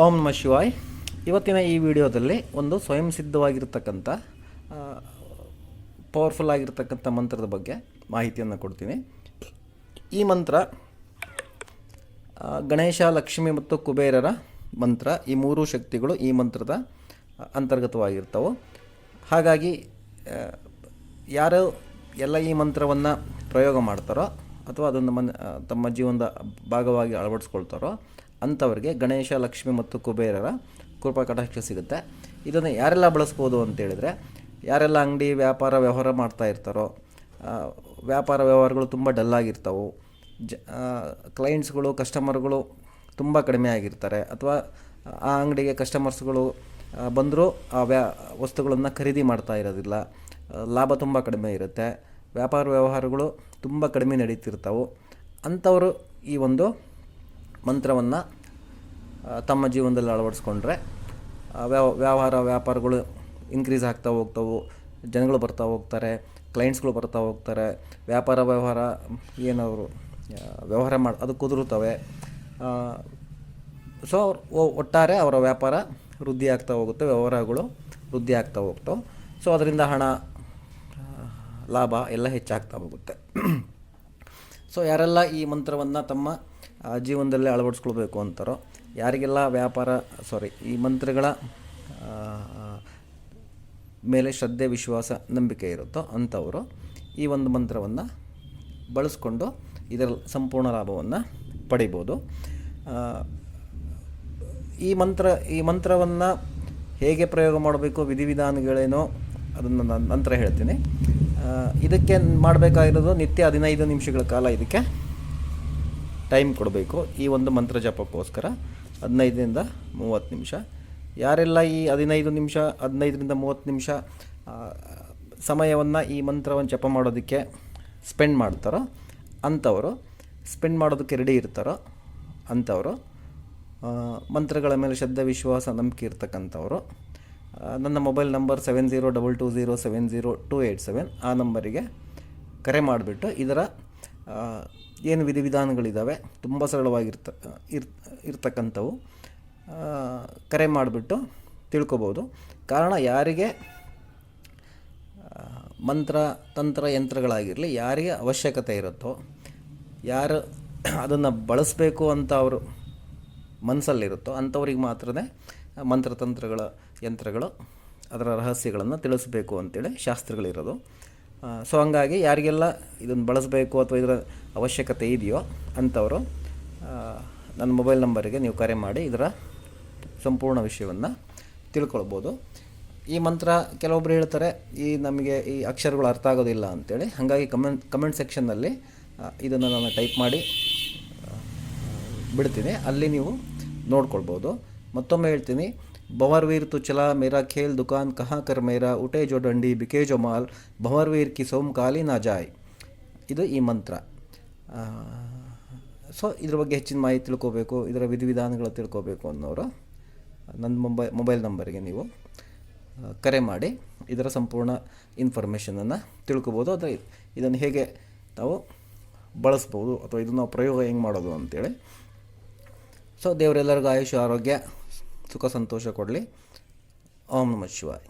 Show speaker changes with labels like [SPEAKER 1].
[SPEAKER 1] ಓಂ ನಮ ಶಿವಾಯ್. ಇವತ್ತಿನ ಈ ವಿಡಿಯೋದಲ್ಲಿ ಒಂದು ಸ್ವಯಂ ಸಿದ್ಧವಾಗಿರ್ತಕ್ಕಂಥ ಪವರ್ಫುಲ್ ಆಗಿರ್ತಕ್ಕಂಥ ಮಂತ್ರದ ಬಗ್ಗೆ ಮಾಹಿತಿಯನ್ನು ಕೊಡ್ತೀನಿ. ಈ ಮಂತ್ರ ಗಣೇಶ, ಲಕ್ಷ್ಮಿ ಮತ್ತು ಕುಬೇರರ ಮಂತ್ರ, ಈ ಮೂರು ಶಕ್ತಿಗಳು ಈ ಮಂತ್ರದ ಅಂತರ್ಗತವಾಗಿರ್ತವೆ. ಹಾಗಾಗಿ ಯಾರು ಎಲ್ಲ ಈ ಮಂತ್ರವನ್ನು ಪ್ರಯೋಗ ಮಾಡ್ತಾರೋ ಅಥವಾ ಅದನ್ನು ಮನ್ ತಮ್ಮ ಜೀವನದ ಭಾಗವಾಗಿ ಅಳವಡಿಸ್ಕೊಳ್ತಾರೋ ಅಂಥವ್ರಿಗೆ ಗಣೇಶ, ಲಕ್ಷ್ಮಿ ಮತ್ತು ಕುಬೇರರ ಕೃಪಾ ಕಟಾಕ್ಷ ಸಿಗುತ್ತೆ. ಇದನ್ನು ಯಾರೆಲ್ಲ ಬಳಸ್ಬೋದು ಅಂತೇಳಿದರೆ ಯಾರೆಲ್ಲ ಅಂಗಡಿ ವ್ಯಾಪಾರ ವ್ಯವಹಾರ ಮಾಡ್ತಾ ಇರ್ತಾರೋ ವ್ಯಾಪಾರ ವ್ಯವಹಾರಗಳು ತುಂಬ ಡಲ್ಲಾಗಿರ್ತಾವೆ ಜ ಕ್ಲೈಂಟ್ಸ್ಗಳು ಕಸ್ಟಮರ್ಗಳು ತುಂಬ ಕಡಿಮೆ ಆಗಿರ್ತಾರೆ. ಅಥವಾ, ಆ ಅಂಗಡಿಗೆ ಕಸ್ಟಮರ್ಸ್ಗಳು ಬಂದರೂ ಆ ವ್ಯಾ, ವಸ್ತುಗಳನ್ನು ಖರೀದಿ ಮಾಡ್ತಾ ಇರೋದಿಲ್ಲ. ಲಾಭ ತುಂಬ ಕಡಿಮೆ ಇರುತ್ತೆ. ವ್ಯಾಪಾರ ವ್ಯವಹಾರಗಳು ತುಂಬ ಕಡಿಮೆ ನಡೀತಿರ್ತಾವೆ. ಅಂಥವರು ಈ ಒಂದು ಮಂತ್ರವನ್ನು ತಮ್ಮ ಜೀವನದಲ್ಲಿ ಅಳವಡಿಸ್ಕೊಂಡ್ರೆ ವ್ಯವಹಾರ, ವ್ಯಾಪಾರಗಳು ಇನ್ಕ್ರೀಸ್ ಆಗ್ತಾ ಹೋಗ್ತವು, ಜನಗಳು ಬರ್ತಾ ಹೋಗ್ತಾರೆ ಕ್ಲೈಂಟ್ಸ್ಗಳು ಬರ್ತಾ ಹೋಗ್ತಾರೆ, ವ್ಯಾಪಾರ, ವ್ಯವಹಾರ ಏನವರು ವ್ಯವಹಾರ ಮಾಡಿ, ಅದು ಕುದುರುತ್ತವೆ. ಸೊ ಒಟ್ಟಾರೆ ಅವರ ವ್ಯಾಪಾರ ವೃದ್ಧಿ ಆಗ್ತಾ ಹೋಗುತ್ತೆ, ವ್ಯವಹಾರಗಳು ವೃದ್ಧಿ ಆಗ್ತಾ ಹೋಗ್ತವೆ. ಸೊ ಅದರಿಂದ ಹಣ ಲಾಭ ಎಲ್ಲ ಹೆಚ್ಚಾಗ್ತಾ ಹೋಗುತ್ತೆ. ಸೊ ಯಾರೆಲ್ಲ ಈ ಮಂತ್ರವನ್ನು ತಮ್ಮ ಜೀವನದಲ್ಲಿ ಅಳವಡಿಸ್ಕೊಳ್ಬೇಕು ಅಂತಾರೋ, ಯಾರಿಗೆಲ್ಲ ವ್ಯಾಪಾರ ಸಾರಿ ಈ ಮಂತ್ರಗಳ ಮೇಲೆ ಶ್ರದ್ಧೆ, ವಿಶ್ವಾಸ, ನಂಬಿಕೆ ಇರುತ್ತೋ ಅಂಥವರು ಈ ಒಂದು ಮಂತ್ರವನ್ನು ಬಳಸ್ಕೊಂಡು ಇದರ ಸಂಪೂರ್ಣ ಲಾಭವನ್ನು ಪಡಿಬೋದು. ಈ ಮಂತ್ರ, ಈ ಮಂತ್ರವನ್ನು ಹೇಗೆ ಪ್ರಯೋಗ ಮಾಡಬೇಕು, ವಿಧಿವಿಧಾನಗಳೇನೋ ಅದನ್ನು ನಾನು ನಂತರ ಹೇಳ್ತೀನಿ. ಇದಕ್ಕೆ ಮಾಡಬೇಕಾಗಿರೋದು ನಿತ್ಯ ಹದಿನೈದು ನಿಮಿಷಗಳ ಕಾಲ ಇದಕ್ಕೆ. ಟೈಮ್ ಕೊಡಬೇಕು ಈ ಒಂದು ಮಂತ್ರ ಜಪಕ್ಕೋಸ್ಕರ ಹದಿನೈದರಿಂದ ಮೂವತ್ತು ನಿಮಿಷ. ಯಾರೆಲ್ಲ ಈ ಹದಿನೈದು ನಿಮಿಷ, ಹದಿನೈದರಿಂದ ಮೂವತ್ತು ನಿಮಿಷ ಸಮಯವನ್ನು ಈ ಮಂತ್ರವನ್ನು ಜಪ ಮಾಡೋದಕ್ಕೆ ಸ್ಪೆಂಡ್ ಮಾಡ್ತಾರೋ ಅಂಥವರು, ಸ್ಪೆಂಡ್ ಮಾಡೋದಕ್ಕೆ ರೆಡಿ ಇರ್ತಾರೋ ಅಂಥವರು ಮಂತ್ರಗಳ ಮೇಲೆ ಶ್ರದ್ಧೆ, ವಿಶ್ವಾಸ, ನಂಬಿಕೆ ಇರ್ತಕ್ಕಂಥವ್ರು ನನ್ನ mobile number seven zero double two zero seven zero two eight seven ಆ ನಂಬರಿಗೆ ಕರೆ ಮಾಡಿಬಿಟ್ಟು ಇದರ ಏನು ವಿಧಿವಿಧಾನಗಳಿದ್ದಾವೆ ತುಂಬ ಸರಳವಾಗಿರ್ತ, ಇರ್, ಇರ್ತಕ್ಕಂಥವು ಕರೆ ಮಾಡಿಬಿಟ್ಟು ತಿಳ್ಕೊಬೋದು. ಕಾರಣ ಯಾರಿಗೆ ಮಂತ್ರ, ತಂತ್ರ, ಯಂತ್ರಗಳಾಗಿರಲಿ, ಯಾರಿಗೆ ಅವಶ್ಯಕತೆ ಇರುತ್ತೋ, ಯಾರು ಅದನ್ನು ಬಳಸಬೇಕು ಅಂತ ಅವರು ಮನಸ್ಸಲ್ಲಿರುತ್ತೋ ಅಂಥವ್ರಿಗೆ ಮಾತ್ರನೇ ಮಂತ್ರತಂತ್ರಗಳ ಯಂತ್ರಗಳು, ಅದರ ರಹಸ್ಯಗಳನ್ನು ತಿಳಿಸಬೇಕು ಅಂತೇಳಿ ಶಾಸ್ತ್ರಗಳಿರೋದು. ಸೊ ಹಂಗಾಗಿ ಯಾರಿಗೆಲ್ಲ ಇದನ್ನು ಬಳಸಬೇಕು ಅಥವಾ ಇದರ ಅವಶ್ಯಕತೆ ಇದೆಯೋ ಅಂಥವರು ನನ್ನ ಮೊಬೈಲ್ ನಂಬರಿಗೆ ನೀವು ಕರೆ ಮಾಡಿ ಇದರ ಸಂಪೂರ್ಣ ವಿಷಯವನ್ನು ತಿಳ್ಕೊಳ್ಬೋದು. ಈ ಮಂತ್ರ ಕೆಲವೊಬ್ಬರು ಹೇಳ್ತಾರೆ, ಈ ನಮಗೆ ಈ ಅಕ್ಷರಗಳು ಅರ್ಥ ಆಗೋದಿಲ್ಲ ಅಂತೇಳಿ. ಹಾಗಾಗಿ ಕಮೆಂಟ್ ಕಮೆಂಟ್ ಸೆಕ್ಷನ್ನಲ್ಲಿ ಇದನ್ನು ನಾನು ಟೈಪ್ ಮಾಡಿ ಬಿಡ್ತೀನಿ. ಅಲ್ಲಿ ನೀವು ನೋಡ್ಕೊಳ್ಬೋದು. ಮತ್ತೊಮ್ಮೆ ಹೇಳ್ತೀನಿ, ಭಂವರ್ವೀರ್ ತು ಚಲಾ ಮೇರಾ ಖೇಲ್ ದುಕಾನ್ ಕಹಾ ಕರ್ ಮೇರಾ, ಉಟೇ ಜೋ ಡಂಡಿ ಬಿಕೇ ಜೋ ಮಾಲ್, ಭವರ್ವೀರ್ ಕಿ ಸೋಮ್ ಕಾಲಿ ನಾ ಜಾಯ್. ಇದು ಈ ಮಂತ್ರ. ಸೊ ಇದ್ರ ಬಗ್ಗೆ ಹೆಚ್ಚಿನ ಮಾಹಿತಿ ತಿಳ್ಕೊಬೇಕು, ಇದರ ವಿಧಿವಿಧಾನಗಳು ತಿಳ್ಕೊಬೇಕು ಅನ್ನೋರು ನನ್ನ ಮೊಬೈ, ಮೊಬೈಲ್ ನಂಬರಿಗೆ ನೀವು ಕರೆ ಮಾಡಿ, ಇದರ ಸಂಪೂರ್ಣ ಇನ್ಫಾರ್ಮೇಷನನ್ನು ತಿಳ್ಕೊಬೋದು. ಅಥವಾ ಇದನ್ನು ಹೇಗೆ ನಾವು ಬಳಸ್ಬೋದು, ಅಥವಾ ಇದನ್ನು ನಾವು ಪ್ರಯೋಗ ಹೆಂಗೆ ಮಾಡೋದು ಅಂತೇಳಿ. ಸೊ ದೇವರೆಲ್ಲರಿಗೂ ಆಯುಷ್ ಆರೋಗ್ಯ, ಸುಖ, ಸಂತೋಷ ಕೊಡಲಿ. ಓಂ ನಮಃ ಶಿವಾಯ್.